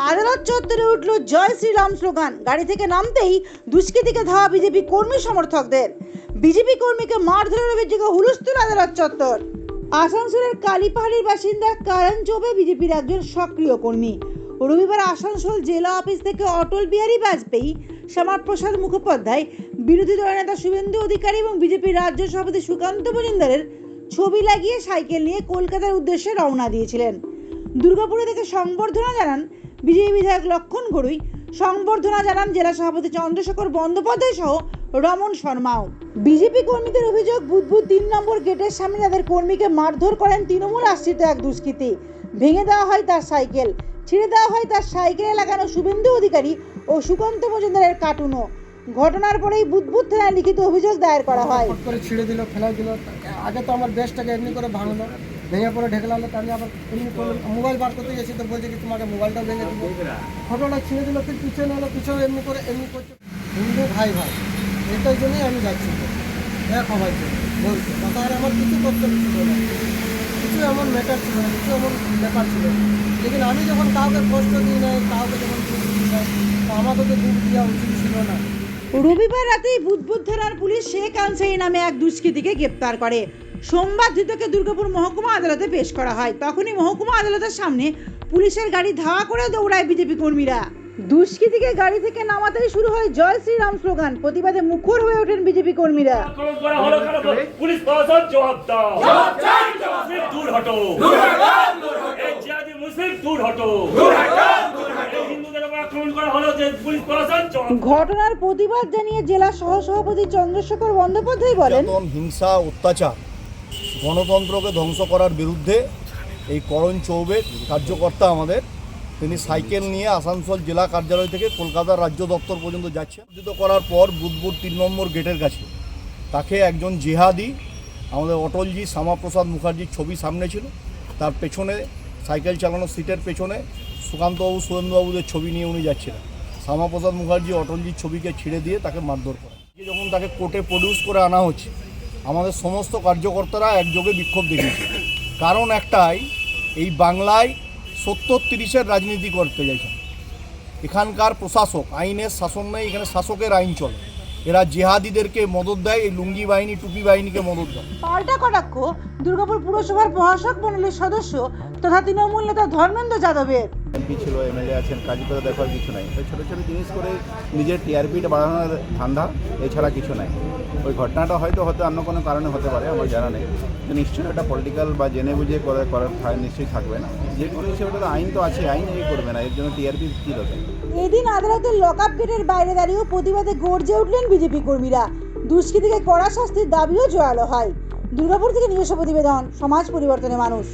আদালত চত্বরে উঠল জয় শ্রীরাম স্লোগান। গাড়ি থেকে নামতেই দুষ্কৃতীকে ধাওয়া বিজেপি কর্মী সমর্থকদের। বিজেপি কর্মীকে মারধরের অভিযোগে হুলস্থুল আদালত চত্বর। আসানসোলের কালীপাহাড়ির বাসিন্দা কারণ চৌবে বিজেপির একজন সক্রিয় কর্মী। রবিবার আসানসোল জেলা অফিস থেকে অটল বিহারী বাজপেয়ী, শ্যামাপ্রসাদ মুখোপাধ্যায়, বিরোধী দলনেতা শুভেন্দু অধিকারী এবং বিজেপির রাজ্য সভাপতি সুকান্ত মজুমদারের ছবি লাগিয়ে সাইকেল নিয়ে কলকাতার উদ্দেশ্যে রওনা দিয়েছিলেন। দুর্গাপুরে থেকে সংবর্ধনা জানান বিজেপি বিধায়ক লক্ষণ গড়ুই। সংবর্ধনা জানান জেলা সভাপতি চন্দ্রশেখর বন্দ্যোপাধ্যায় সহ রমন শর্মাও। বিজেপি কর্মীদের অভিযোগ বুধবুধ তিন নম্বর গেটের সামনে তাদের কর্মীকে মারধর করেন তৃণমূল আশ্রিত এক দুষ্কৃতী। ভেঙে দেওয়া হয় তার সাইকেল, ছিঁড়ে দেওয়া হয় তার সাইকেলে লাগানো শুভেন্দু অধিকারী ও সুকান্ত মজুমদারের কার্টুনও। ঘটনার পরেই বুধবুধ থানায় লিখিত অভিযোগ দায়ের করা হয়। করে ছিঁড়ে দিল, ফেলাই দিল, আগে তো আমার বেশটাকে এমনি করে ভাঙলো, ভেঙে পরে ঢেকলালো তাহলে আবার এমনি মোবাইল বার করতে গেছি, তো বলছে কি তোমাকে মোবাইলটা ভেঙে দিব। ফটোটা ছিঁড়ে দিল ফির পিছনে হলো পিছনে এমনি করে, এমনি করছে। হিন্দু ভাই ভাই এটার জন্যই আমি যাচ্ছি। এক হবার জন্য বলছে আর আমার কিছু করতে ছিল না। কিছু এমন ম্যাটার ছিল না, কিছু এমন ব্যাপার ছিল লেকিন আমি যখন কাউকে কষ্ট দিই নাই, কাউকে যখন দুঃখ দিই নাই, তো আমাকে তো দুঃখ দেওয়া উচিত ছিল না। রবিবার রাতেই বুধবুধ থানার পুলিশ শেখ আনসারি নামে এক দুষ্কৃতীকে গ্রেপ্তার করে। সোমবার ধৃতকে দুর্গাপুর মহকুমা আদালতে পেশ করা হয়। তখনই মহকুমা আদালতের সামনে পুলিশের গাড়ি ধাওয়া করে দৌড়ায় বিজেপি কর্মীরা। দুষ্কৃতীকে গাড়ি থেকে নামাতেই শুরু হয় জয় শ্রীরাম স্লোগান। প্রতিবাদে মুখর হয়ে ওঠেন বিজেপি কর্মীরা। আক্রমণ করা হলো কেন? পুলিশ প্রশাসন জবাব দাও। মুসলিম দূর হটো। মুসলিম দূর হটো এই হিন্দুদের উপর আক্রমণ করা হলো যে পুলিশ প্রশাসন জবাব দাও। ঘটনার প্রতিবাদ জানিয়ে জেলা সহসভাপতি চন্দ্রশেখর বন্দ্যোপাধ্যায় বলেন হিংসা অত্যাচার গণতন্ত্রকে ধ্বংস করার বিরুদ্ধে এই করণ চৌবে কার্যকর্তা আমাদের। তিনি সাইকেল নিয়ে আসানসোল জেলা কার্যালয় থেকে কলকাতার রাজ্য দপ্তর পর্যন্ত যাচ্ছেন। উদ্ধৃত করার পর বুধবুর তিন নম্বর গেটের কাছে তাকে একজন জেহাদি আমাদের অটলজি শ্যামাপ্রসাদ মুখার্জির ছবি সামনে ছিল। তার পেছনে সাইকেল চালানোর সিটের পেছনে সুকান্তবাবু সুরেন্দ্রবাবুদের ছবি নিয়ে উনি যাচ্ছিলেন। শ্যামাপ্রসাদ মুখার্জি অটলজির ছবিকে ছিঁড়ে দিয়ে তাকে মারধর করে। যখন তাকে কোর্টে প্রডিউস করে আনা হচ্ছে, আমাদের সমস্ত কার্যকর্তারা একযোগে বিক্ষোভ দেখিয়েছে। কারণ একটাই, এই বাংলায় সত্তর তিরিশের রাজনীতি করতে চাইছে। এখানকার প্রশাসক, আইনের শাসন নেই, এখানে শাসকের আইন চলে। এরা জেহাদিদেরকে মদত দেয়, এই লুঙ্গি বাহিনী, টুপি বাহিনীকে মদত দেয়। পাল্টা কটাক্ষ, দুর্গাপুর পুরসভার প্রশাসক মণ্ডলীর সদস্য তথা তৃণমূল নেতা ধর্মেন্দ্র যাদবের। এমপি ছিল, এমএলএ আছেন, কাজী করে দেখার কিছু নাই। ওই ছোটো ছোটো জিনিস করে নিজের টিআরপিটা বাড়ানোর ধান্দা এছাড়া কিছু নাই। ওই ঘটনাটা হয়তো হয়তো অন্য কোনো কারণে হতে পারে, আমার জানা নেই। তো নিশ্চয়ই একটা পলিটিক্যাল বা জেনে বুঝে করে করার নিশ্চয়ই থাকবে না। যে কোনো হিসেবে তো আইন তো আছে, আইন এই করবে না, এর জন্য টিআরপি কী দরকার? এদিন আদালতের লকআপ গেটের বাইরে দাঁড়িয়েও প্রতিবাদে গর্জে উঠলেন বিজেপি কর্মীরা। দুষ্কৃতীকে কড়া শাস্তির দাবিও জোরালো হয়। দুর্গাপুর থেকে নিজস্ব প্রতিবেদন, সমাজ পরিবর্তনের মানুষ।